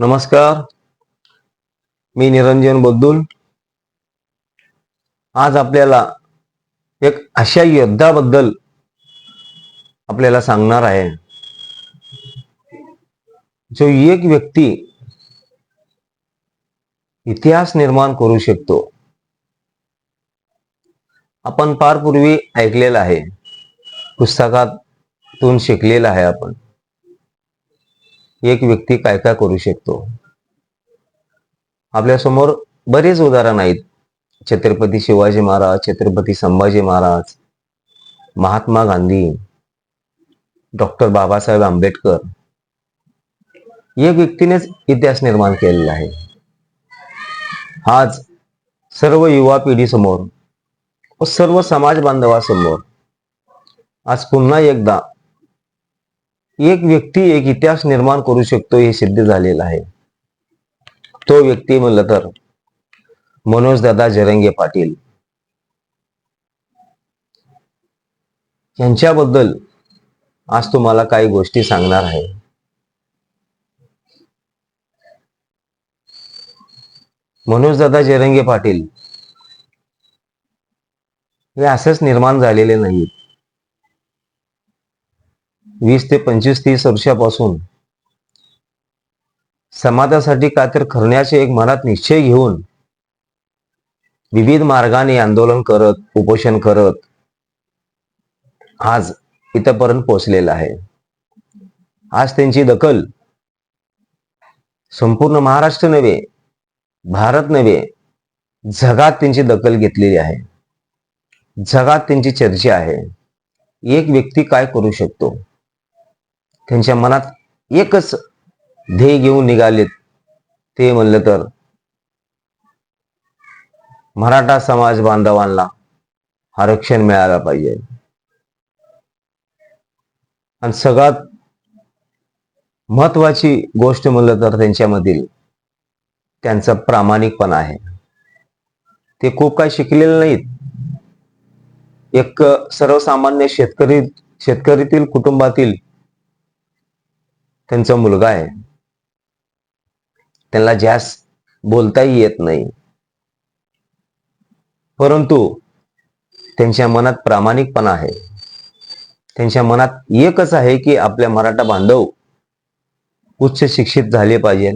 नमस्कार. मी निरंजन बद्दुल. आज आपल्याला एक अशा योद्धाबद्दल आपल्याला सांगणार आहे. जो एक व्यक्ती इतिहास निर्माण करू शकतो. आपण फार पूर्वी ऐकलेलं आहे. पुस्तकातून शिकलेलं आहे आपण. एक व्यक्ती काय काय करू शकतो? आपल्यासमोर बरेच उदाहरण आहेत. छत्रपती शिवाजी महाराज छत्रपती संभाजी महाराज महात्मा गांधी डॉक्टर बाबासाहेब आंबेडकर. या व्यक्तीनेच इतिहास निर्माण केलेला आहे. आज सर्व युवा पिढीसमोर व सर्व समाज बांधवासमोर आज पुन्हा एकदा एक व्यक्ती एक इतिहास निर्माण करू शकतो हे सिद्ध झालेलं आहे. तो व्यक्ती म्हणलं तर मनोज दादा जरंगे पाटील. यांच्याबद्दल आज तुम्हाला काही गोष्टी सांगणार आहे. मनोजदादा जरंगे पाटील हे असंच निर्माण झालेले नाहीत. वीस ते पंचवीस तीस वर्षापासून समाजासाठी काय तर करण्याचे एक मनात निश्चय घेऊन विविध मार्गाने आंदोलन करत उपोषण करत आज इथपर्यंत पोहोचलेला आहे. आज त्यांची दखल संपूर्ण महाराष्ट्र नव्हे भारत नव्हे जगात त्यांची दखल घेतलेली आहे. जगात त्यांची चर्चा आहे. एक व्यक्ती काय करू शकतो? त्यांच्या मनात एकच ध्येय घेऊन निघालेत. ते म्हणलं तर मराठा समाज बांधवांना आरक्षण मिळालं पाहिजे. आणि सगळ्यात महत्वाची गोष्ट म्हणलं तर त्यांच्यामधील त्यांचा प्रामाणिकपणा आहे. ते खूप काही शिकलेले नाहीत. एक सर्वसामान्य शेतकरी शेतकरीतील कुटुंबातील त्यांचा मुलगा आहे. त्यांना जास्त बोलताही येत नाही. परंतु त्यांच्या मनात प्रामाणिकपणा आहे. त्यांच्या मनात एकच आहे की आपल्या मराठा बांधव उच्च शिक्षित झाले पाहिजे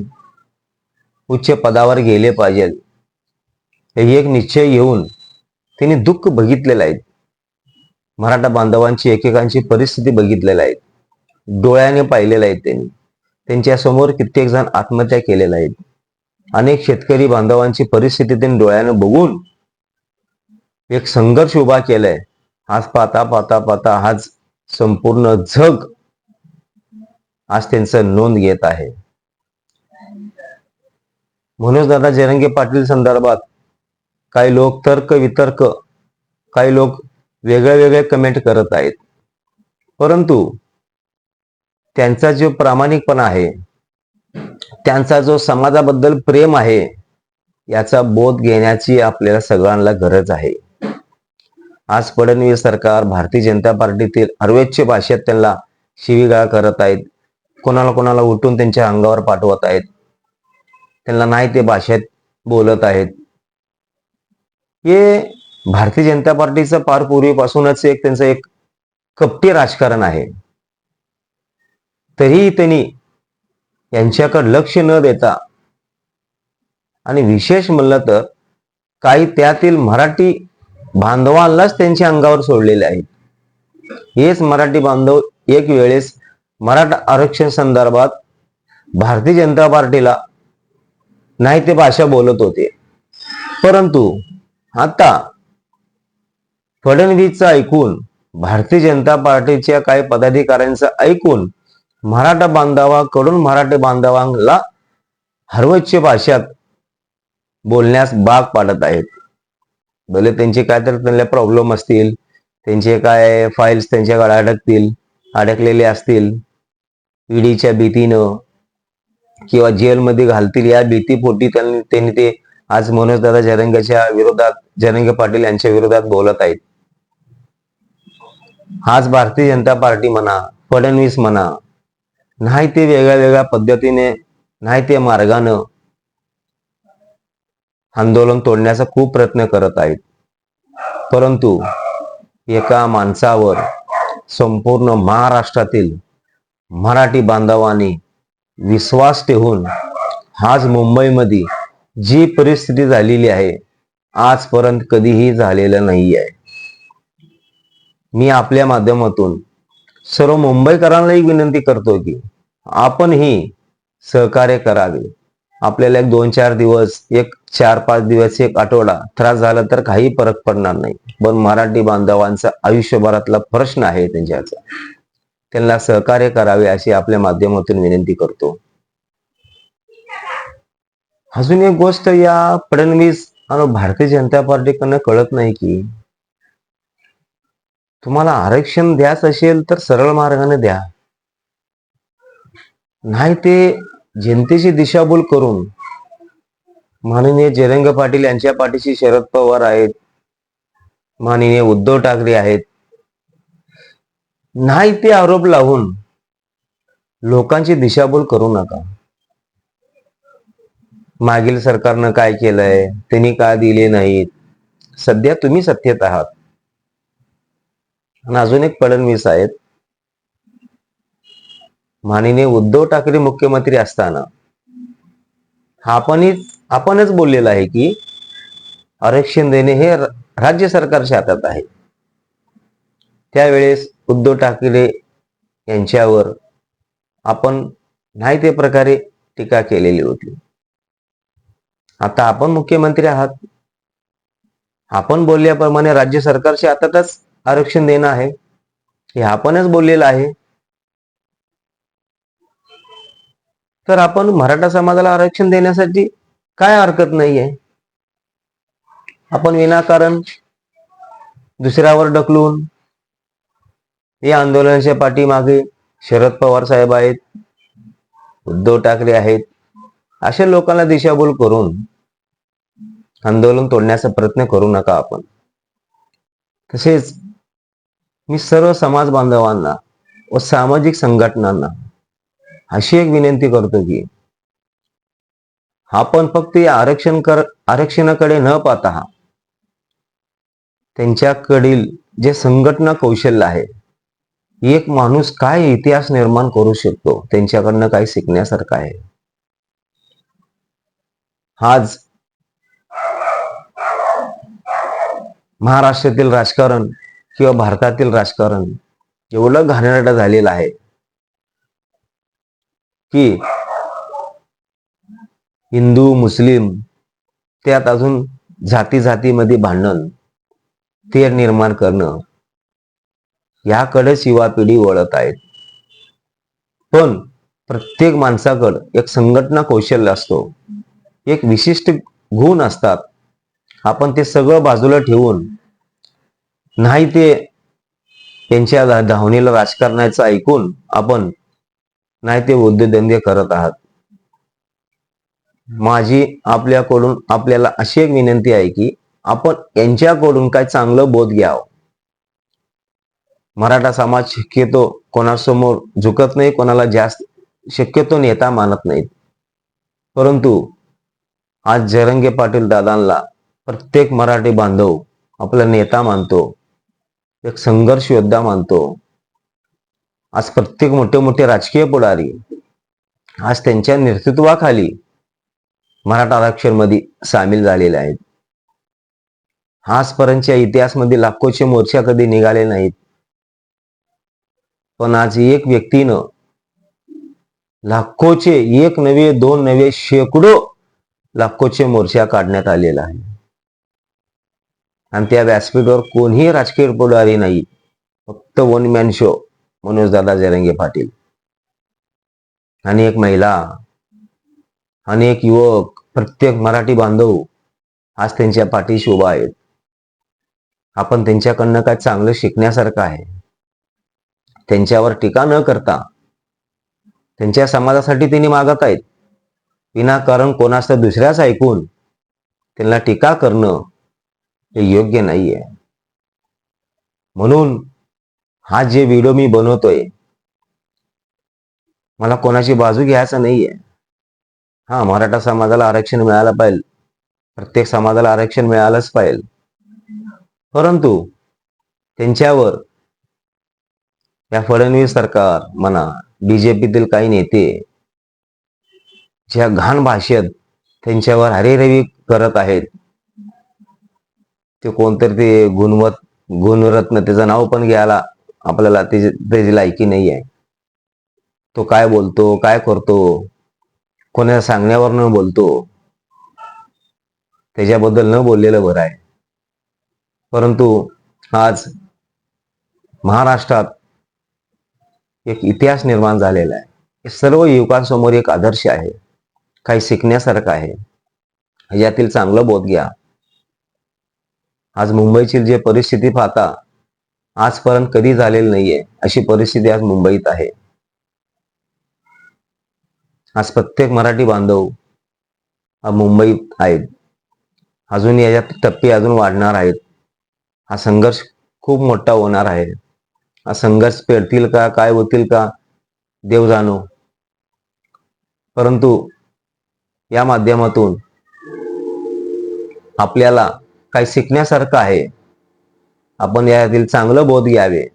उच्च पदावर गेले पाहिजे हे एक निश्चय घेऊन त्यांनी दुःख बघितलेलं आहे. मराठा बांधवांची एकेकांची परिस्थिती बघितलेल्या आहेत डोळ्याने पाहिलेलं आहे त्यांनी. त्यांच्यासमोर कित्येक जण आत्महत्या केलेल्या आहेत. अनेक शेतकरी बांधवांची परिस्थिती त्यांनी डोळ्याने बघून एक संघर्ष उभा केलाय. आज पाहता पाहता पाहता आज संपूर्ण जग आज त्यांचं नोंद घेत आहे. म्हणूनच दादा जरंगे पाटील संदर्भात काही लोक तर्क वितर्क काही लोक वेगळे वेगळे कमेंट करत आहेत. परंतु त्यांचा जो प्रामाणिकपणा आहे त्यांचा जो समाजाबद्दल प्रेम आहे याचा बोध घेण्याची आपल्याला सगळ्यांना गरज आहे. आज फडणवीस सरकार भारतीय जनता पार्टीतील अर्वेच्य भाषेत त्यांना शिवीगाळ करत आहेत. कोणाला कोणाला उठून त्यांच्या अंगावर पाठवत आहेत. त्यांना नाही ते भाषेत बोलत आहेत. हे भारतीय जनता पार्टीचं फार पूर्वीपासूनच एक त्यांचं एक कपटी राजकारण आहे. तरीही त्यांनी यांच्याकडे लक्ष न देता आणि विशेष म्हणलं तर काही त्यातील मराठी बांधवांनाच त्यांच्या अंगावर सोडलेले आहेत. हेच मराठी बांधव एक वेळेस मराठा आरक्षण संदर्भात भारतीय जनता पार्टीला नाही ते भाषा बोलत होते. परंतु आता फडणवीसचं ऐकून भारतीय जनता पार्टीच्या काही पदाधिकाऱ्यांचं ऐकून मराठा बांधवाकडून मराठी बांधवांना हरवच्च भाषात बोलण्यास भाग पाडत आहेत. भले त्यांचे काय तर त्यांना प्रॉब्लेम असतील त्यांचे काय फाईल्स त्यांच्याकडे अडकतील अडकलेले असतील ईडीच्या भीतीनं किंवा जेलमध्ये घालतील या भीतीपोटी त्यांनी त्यांनी ते आज मनोज दादा जरंगाच्या विरोधात जरंग पाटील यांच्या विरोधात बोलत आहेत. आज भारतीय जनता पार्टी म्हणा फडणवीस म्हणा नाही ते वेगळ्या वेगळ्या पद्धतीने नाही ते मार्गानं आंदोलन तोडण्याचा खूप प्रयत्न करत आहेत. परंतु एका माणसावर संपूर्ण महाराष्ट्रातील मराठी बांधवांनी विश्वास ठेवून आज मुंबईमध्ये जी परिस्थिती झालेली आहे आजपर्यंत कधीही झालेलं नाही आहे मी आपल्या माध्यमातून सर्व मुंबईकरांनाही विनंती करतो की आपणही सहकार्य करावे. आपल्याला एक दोन चार दिवस एक चार पाच दिवस एक आठवडा त्रास झाला तर काही फरक पडणार नाही. पण मराठी बांधवांचा आयुष्यभरातला प्रश्न आहे त्यांच्याचा. त्यांना सहकार्य करावे अशी आपल्या माध्यमातून विनंती करतो. अजून एक गोष्ट या फडणवीस आणि भारतीय जनता पार्टीकडनं कळत नाही की तुम्हाला आरक्षण द्यायचं असेल तर सरळ मार्गाने द्या. नाही ते जनतेची दिशाभूल करून माननीय जयरंग पाटील यांच्या पाठीशी शरद पवार आहेत माननीय उद्धव ठाकरे आहेत. नाही ते आरोप लावून लोकांची दिशाभूल करू नका. मागील सरकारनं काय केलंय त्यांनी का दिले नाहीत? सध्या तुम्ही सत्तेत आहात. आणि अजून एक फडणवीस आहेत. माननीय उद्धव ठाकरे मुख्यमंत्री असताना आपणच आपणच बोललेलं आहे की आरक्षण देणे हे राज्य सरकारच्या हातात आहे. त्यावेळेस उद्धव ठाकरे यांच्यावर आपण नाही ते प्रकारे टीका केलेली होती. आता आपण मुख्यमंत्री आहात. आपण बोलल्याप्रमाणे राज्य सरकारच्या हातातच आरक्षण देणं आहे. हे आपणच बोललेलं आहे. तर आपण मराठा समाजाला आरक्षण देण्यासाठी काय हरकत नाहीये? आपण विनाकारण दुसऱ्यावर ढकलून या आंदोलनाच्या पाठीमागे शरद पवार साहेब आहेत उद्धव ठाकरे आहेत अशा लोकांना दिशाभूल करून आंदोलन तोडण्याचा प्रयत्न करू नका आपण. तसेच मी सर्व समाज बांधवांना व सामाजिक संघटनांना अशी एक विनंती करतो की आपण फक्त या आरक्षण कर आरक्षणाकडे न पाहता त्यांच्याकडील जे संघटना कौशल्य आहे एक माणूस काय इतिहास निर्माण करू शकतो त्यांच्याकडनं काय शिकण्यासारखं आहे. आज महाराष्ट्रातील राजकारण किंवा भारतातील राजकारण एवढं घाणेरडं झालेलं आहे की हिंदू मुस्लिम त्यात अजून जाती जातीमध्ये भांडण ते निर्माण करणं याकडेच युवा पिढी वळत आहेत. पण प्रत्येक माणसाकडं एक संघटना कौशल्य असतो. एक विशिष्ट गुण असतात. आपण ते सगळं बाजूला ठेवून नाही ते त्यांच्या धावनेला धावणीला राजकारणाचं ऐकून आपण नाही ते उद्योगधंदे करत आहात. माझी आपल्याकडून आपल्याला अशी एक विनंती आहे की आपण यांच्याकडून काय चांगलं बोध घ्यावं. मराठा समाज शक्यतो कोणासमोर झुकत नाही कोणाला जास्त शक्यतो नेता मानत नाहीत. परंतु आज जरंगे पाटील दादांना प्रत्येक मराठी बांधव आपला नेता मानतो एक संघर्ष योद्धा मानतो आज प्रत्येक मोठे मोठे राजकीय पुढारी आज त्यांच्या नेतृत्वाखाली मराठा आरक्षणमध्ये सामील झालेले आहेत. आजपर्यंतच्या इतिहासमध्ये लाखोचे मोर्चा कधी निघाले नाहीत. पण आज एक व्यक्तीनं लाखोचे एक नवे दोन नवे शेकडो लाखोचे मोर्चा काढण्यात आलेला आहे आणि त्या व्यासपीठावर कोणीही राजकीय पुढारी नाही. फक्त वन मॅन शो मनोज दादा जरंगे पाटील. आणि एक महिला अनेक युवक प्रत्येक मराठी बांधव आज त्यांच्या पाठीशी उभा आहेत आपण त्यांच्याकडनं काय चांगलं शिकण्यासारखं आहे? त्यांच्यावर टीका न करता त्यांच्या समाजासाठी त्यांनी मागत आहेत विनाकारण कोणाचं दुसऱ्याच ऐकून त्यांना टीका करणं हे योग्य नाहीये. म्हणून हा जे व्हिडिओ मी बनवतोय मला कोणाची बाजू घ्यायचा नाहीये. हा मराठा समाजाला आरक्षण मिळालं पाहिजे. प्रत्येक समाजाला आरक्षण मिळालंच पाहिजे. परंतु त्यांच्यावर या फडणवीस सरकार म्हणा बीजेपीतील काही नेते ज्या घाण भाषेत त्यांच्यावर हरेरवी करत आहेत ते कोणतरी ते गुणवत गुणरत्न त्याचं नाव पण घ्यायला आपल्याला त्याची त्याची लायकी नाही आहे. तो काय बोलतो काय करतो कोणाच्या सांगण्यावर न बोलतो त्याच्याबद्दल न बोललेलं बरं आहे. परंतु आज महाराष्ट्रात एक इतिहास निर्माण झालेला आहे. हे सर्व युवकांसमोर एक आदर्श आहे. काही शिकण्यासारखं आहे. यातील चांगलं बोध घ्या. आज मुंबईची जे परिस्थिती पाहता आजपर्यंत कधी झालेली नाहीये अशी परिस्थिती आज मुंबईत आहे. आज प्रत्येक मराठी बांधव हा मुंबईत आहेत. अजून याच्यात टप्पे अजून वाढणार आहेत. हा संघर्ष खूप मोठा होणार आहे. हा संघर्ष पेरतील का काय होतील का देव जाणो. परंतु या माध्यमातून आपल्याला काही शिकण्यासारखं आहे. आपण यातील चांगलं बोध घ्यावे.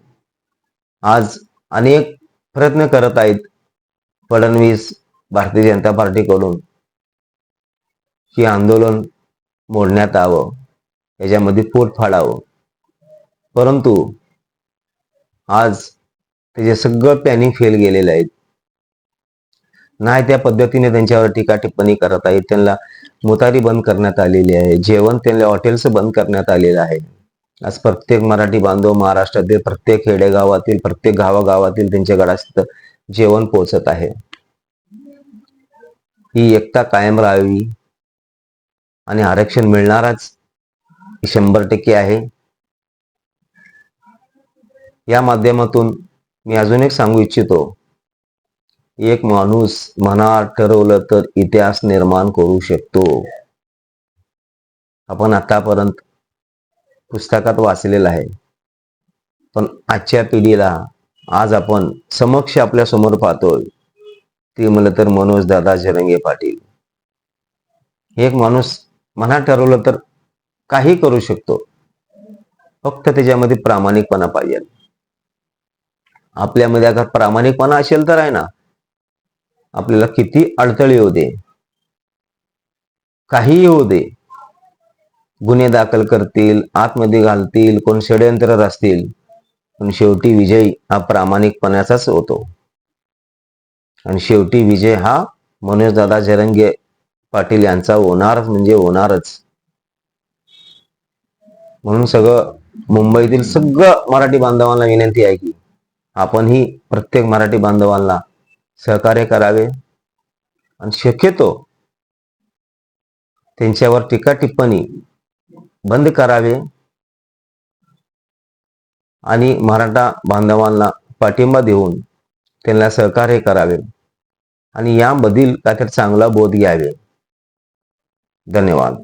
आज अनेक प्रयत्न करत आहेत फडणवीस भारतीय जनता पार्टीकडून हे आंदोलन मोडण्यात यावं याच्यामध्ये पोट फाडावं. परंतु आज त्याचे सगळं प्लॅनिंग फेल गेलेलं आहेत नाही त्या पद्धतीने त्यांच्यावर टीका टिप्पणी करत आहेत त्यांना मुतारी बंद करण्यात आलेली आहे जेवण त्यांना हॉटेल्स बंद करण्यात आलेलं आहे. आज प्रत्येक मराठी बांधव महाराष्ट्रातील प्रत्येक खेडेगावातील प्रत्येक गावागावातील त्यांच्या घरात जेवण पोहोचत आहे. ही एकता कायम राहावी आणि आरक्षण मिळणारच शंभर टक्के आहे. या माध्यमातून मी अजून एक सांगू इच्छितो. एक माणूस मनात ठरवलं तर इतिहास निर्माण करू शकतो. आपण आतापर्यंत पुस्तकात वाचलेलं आहे. पण आजच्या पिढीला आज आपण समक्ष आपल्यासमोर पाहतोय ते म्हणलं तर मनोज दादा जरंगे पाटील. एक माणूस मनात ठरवलं तर काही करू शकतो. फक्त त्याच्यामध्ये प्रामाणिकपणा पाहिजे. आपल्यामध्ये अगर प्रामाणिकपणा असेल तर आहे ना आपल्याला किती अडथळे येऊ दे. काही होऊ दे. गुन्हे दाखल करतील आतमध्ये घालतील कोण षडयंत्र असतील. पण शेवटी विजय हा प्रामाणिकपणाचाच होतो. आणि शेवटी विजय हा मनोजदादा जरंगे पाटील यांचा होणार म्हणजे होणारच. म्हणून सगळं मुंबईतील सगळं मराठी बांधवांना विनंती आहे की आपणही प्रत्येक मराठी बांधवांना सहकार्य करावे. आणि शक्यतो त्यांच्यावर टीका टिप्पणी बंद करावे. आणि मराठा बांधवांना पाठिंबा देऊन त्यांना सहकार्य करावे. आणि यामधील काहीतरी चांगला बोध घ्यावे. धन्यवाद.